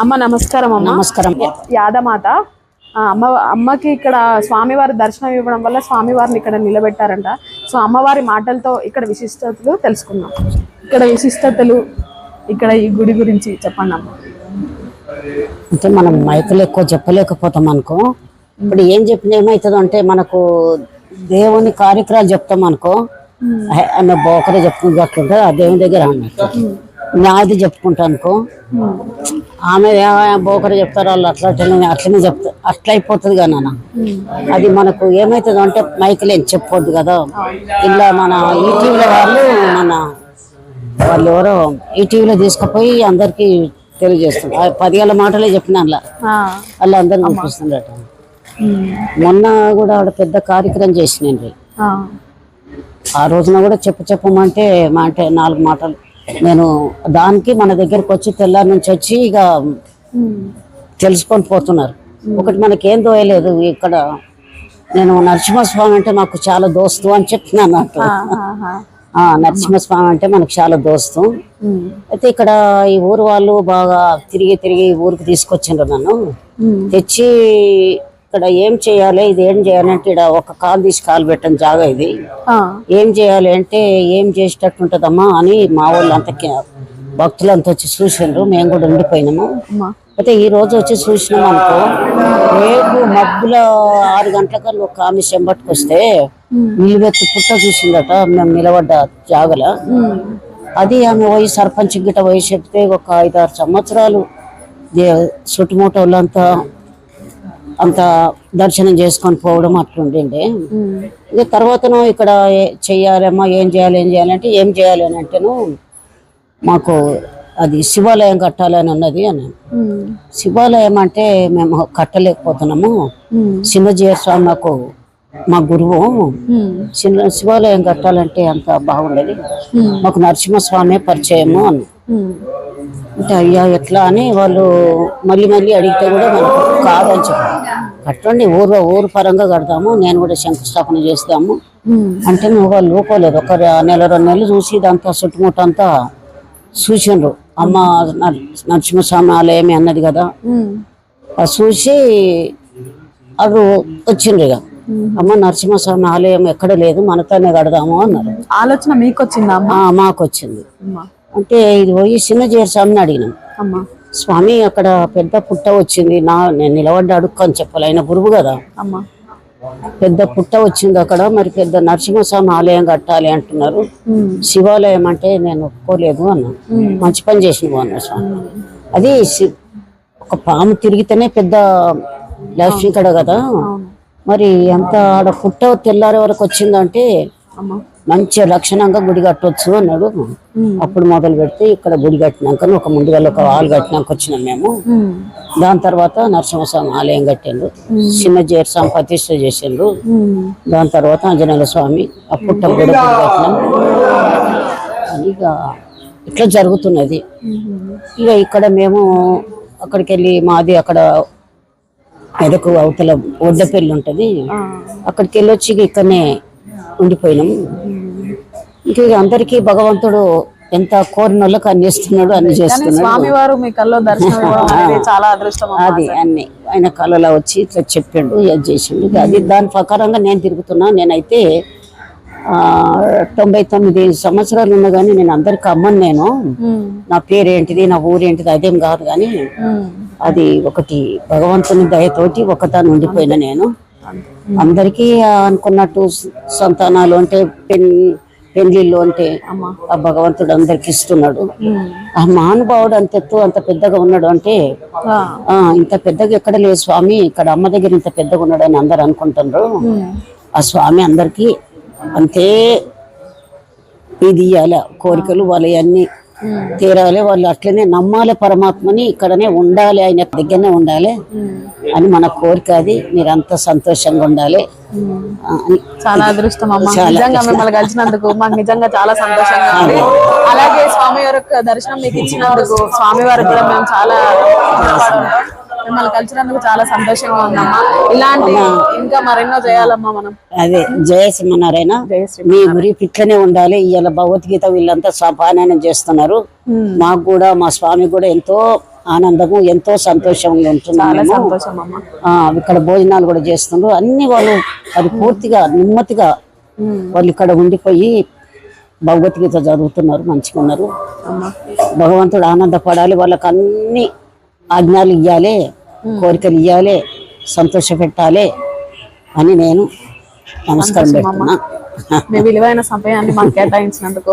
అమ్మ నమస్కారం అమ్మ. నమస్కారం. యాదమాత. అమ్మ అమ్మకి ఇక్కడ స్వామివారి దర్శనం ఇవ్వడం వల్ల స్వామివారిని ఇక్కడ నిలబెట్టారంట. సో అమ్మవారి మాటలతో ఇక్కడ విశిష్టతలు తెలుసుకుందాం. ఇక్కడ విశిష్టతలు ఇక్కడ ఈ గుడి గురించి చెప్పండి అమ్మ. అంటే మనం మైకులు ఎక్కువ చెప్పలేకపోతాం అనుకో. ఇప్పుడు ఏం చెప్పిన ఏమవుతుంది అంటే మనకు దేవుని కార్యక్రమాలు చెప్తాం అనుకో. ఆమె బోకరే చెప్పుకుంటే అట్లుంటుంది ఆ దేవుని దగ్గర అన్నట్టు. నాది అనుకో. ఆమె బోకరే చెప్తారు వాళ్ళు అట్లా అట్లనే అట్లనే చెప్తారు అట్లా అయిపోతుంది కదా నాన్న. అది మనకు ఏమవుతుంది అంటే మైకులు ఏం చెప్పొద్దు కదా. ఇలా మన ఈటీవీలో వాళ్ళు మన వాళ్ళు ఎవరో ఈటీవీలో తీసుకుపోయి అందరికి తెలియజేస్తున్నారు పదివేల మాటలే చెప్పిన అందులో ఆ, వాళ్ళు అందరికి చూపిస్తుండట ఉమ్, మొన్న కూడా ఆవిడ పెద్ద కార్యక్రమం చేసినండి ఆ. రోజున కూడా చెప్పు చెప్పమంటే మా అంటే నాలుగు మాటలు. నేను దానికి మన దగ్గరికి వచ్చి తెల్లారి నుంచి వచ్చి ఇక తెలుసుకొని పోతున్నారు. ఒకటి మనకేం దోయలేదు ఇక్కడ. నేను నరసింహస్వామి అంటే మాకు చాలా దోస్తు అని చెప్తున్నాను ఆ, నరసింహస్వామి అంటే మనకు చాలా దోస్తు. అయితే ఇక్కడ ఈ ఊరు వాళ్ళు బాగా తిరిగి తిరిగి ఊరికి తీసుకొచ్చిండ్రు నన్ను. తెచ్చి ఇక్కడ ఏం చేయాలి ఇది ఏం చేయాలి అంటే ఇక్కడ ఒక కాలు తీసి కాలు పెట్టని జాగా ఇది. ఏం చేయాలి అంటే ఏం చేసేటట్టు ఉంటుందమ్మా అని మా వాళ్ళు అంత భక్తులంతా వచ్చి చూసిండ్రు. మేము కూడా ఉండిపోయినాము. అయితే ఈ రోజు వచ్చి చూసినాం అనుకో రేపు మబ్బుల ఆరు గంటలకల్లా ఒక ఆమె చెంబట్టుకు వస్తే నిలువెత్తి పుట్ట చూసిందట మేము నిలబడ్డ జాగల. అది ఆమె పోయి సర్పంచ్ గిట్ట పోయి చెప్తే ఒక ఐదారు సంవత్సరాలు చుట్టుముట్ట వాళ్ళంతా అంత దర్శనం చేసుకొని పోవడం అట్లుండిండే ఉమ్, ఇక తర్వాతను ఇక్కడ ఏ- చెయ్యాలమ్మా ఏం చేయాలి ఏం చేయాలంటే ఏం చేయాలి అని అంటేను మాకు అది శివాలయం కట్టాలని ఉన్నది అని. శివాలయం అంటే మేము కట్టలేకపోతున్నాము. చిన్నజీవ స్వామి మాకు మా గురువు. శివాలయం కట్టాలంటే అంత బాగుండేది. మాకు నరసింహస్వామి పరిచయము అని. అంటే అయ్యా ఎట్లా అని వాళ్ళు మళ్ళీ మళ్ళీ అడిగితే కూడా మనకు కాదని చెప్పారు. కట్టండి ఊరు ఊరు పరంగా కడదాము నేను కూడా శంకుస్థాపన చేస్తాము. అంటే నువ్వు వాళ్ళు ఊరుకోలేదు ఒక నెల రెండు నెలలు చూసి ఇదంతా చుట్టుముట్టంతా చూసిండ్రు. అమ్మ నర్- నరసింహస్వామి ఆలయమే అన్నది కదా. అది చూసి అది వచ్చిండ్రు ఇక. అమ్మ నరసింహస్వామి ఆలయం ఎక్కడ లేదు. మనతోనే కడదాము అన్నారు. ఆలోచన మీకు వచ్చిందా మాకు వచ్చింది అంటే ఇది పోయి చిన్న స్వామిని అడిగినాం. అమ్మ. స్వామి అక్కడ పెద్ద పుట్ట వచ్చింది. నా నేను నిలబడ్డ అడుక్కు అని చెప్పాలి. ఆయన గురువు కదా. అమ్మ. పెద్ద పుట్ట వచ్చింది అక్కడ. మరి పెద్ద నరసింహస్వామి ఆలయం కట్టాలి అంటున్నారు. శివాలయం అంటే నేను ఒప్పుకోలేదు అన్నా. మంచి పని చేసిన అన్న స్వామి. అది ఒక పాము తిరిగితేనే పెద్ద లక్ష్మి కడ కదా. మరి అంత ఆడ పుట్ట తెల్లారే వరకు వచ్చిందంటే మంచి లక్షణంగా గుడి కట్టొచ్చు అన్నాడు. అప్పుడు మొదలు పెడితే ఇక్కడ గుడి కట్టినాక ఒక ముందుగా ఒక హాల్ కట్టినాక వచ్చినాం మేము. దాని తర్వాత నరసింహస్వామి ఆలయం కట్టిండ్రు చిన్న జీరస్వామి ప్రతిష్ఠ చేసిండ్రు దాని తర్వాత ఆంజనేయ స్వామి కూడా గుడి కట్టినాం. అని ఇక ఇట్లా జరుగుతున్నది. ఇక ఇక్కడ మేము అక్కడికి వెళ్ళి మాది అక్కడ మెదకు అవతల ఒడ్డపల్లి ఉంటుంది. అక్కడికి వెళ్ళి వచ్చి ఇక ఇక్కడనే ఉండిపోయినాం. ఇంకా అందరికీ భగవంతుడు ఎంత కోరిన వాళ్ళకి అన్ని ఇస్తున్నాడు అన్ని చేస్తున్నాడు. స్వామివారు మీ దర్శనం చాలా అదృష్టం. అది అన్ని. ఆయన కళలో వచ్చి ఇట్లా చెప్పిండు అది చేసిండు. అది దాని ప్రకారంగా నేను తిరుగుతున్నా. నేనైతే తొంభై తొమ్మిది సంవత్సరాలు ఉన్నా కానీ నేను అందరికి అమ్మను నేను. నా పేరేంటిది నా ఊరేంటిది అదేం కాదు కానీ అది ఒకటి భగవంతుని దయతోటి ఒకదాన్ని ఉండిపోయిన నేను. అందరికీ అనుకున్నట్టు సంతానాలు అంటే పెన్ పెళ్ళిళ్ళు అంటే ఆ భగవంతుడు అందరికి ఇస్తున్నాడు. ఆ మహానుభావుడు అంత ఎత్తు అంత పెద్దగా ఉన్నాడు అంటే ఆ, ఇంత పెద్దగా ఎక్కడ లేదు స్వామి ఇక్కడ అమ్మ దగ్గర ఇంత పెద్దగా ఉన్నాడు అని అందరు అనుకుంటున్నారు ఆ స్వామి అందరికి అంతే ఇది ఇయ్యాలి కోరికలు వాళ్ళ అన్ని తీరాలి. వాళ్ళు అట్లనే నమ్మాలి పరమాత్మని ఇక్కడనే ఉండాలి. ఆయన దగ్గరనే ఉండాలి అని మన కోరిక అది. మీరంతా సంతోషంగా ఉండాలి. చాలా అదృష్టం అమ్మ. నిజంగా మిమ్మల్ని కలిసినందుకు మాకు నిజంగా చాలా సంతోషంగా ఉంది. అలాగే స్వామి వారి యొక్క దర్శనం మీకు ఇచ్చినందుకు స్వామి వారికి కూడా మేము చాలా మిమ్మల్ని కలిసినందుకు చాలా సంతోషంగా ఉందమ్మా. ఇలాంటి ఇంకా మరెన్నో చేయాలమ్మా మనం. అదే జయ సింహనారాయణ మీ గురి ఇట్లనే ఉండాలి. ఇవాళ భగవద్గీత వీళ్ళంతా స్వపానాయనం చేస్తున్నారు. మాకు కూడా మా స్వామి కూడా ఎంతో ఆనందము ఎంతో సంతోషంగా ఉంటున్నాము. ఇక్కడ భోజనాలు కూడా చేస్తుండ్రు. అన్ని వాళ్ళు అది పూర్తిగా నెమ్మదిగా వాళ్ళు ఇక్కడ ఉండిపోయి భగవద్గీత చదువుతున్నారు మంచిగా ఉన్నారు. భగవంతుడు ఆనందపడాలి. వాళ్ళకి అన్ని ఆజ్ఞలు ఇవ్వాలి కోరికలు ఇవ్వాలి సంతోష పెట్టాలి అని నేను నమస్కారం పెడుతున్నా. మీ విలువైన సమయాన్ని మాకు కేటాయించినందుకు.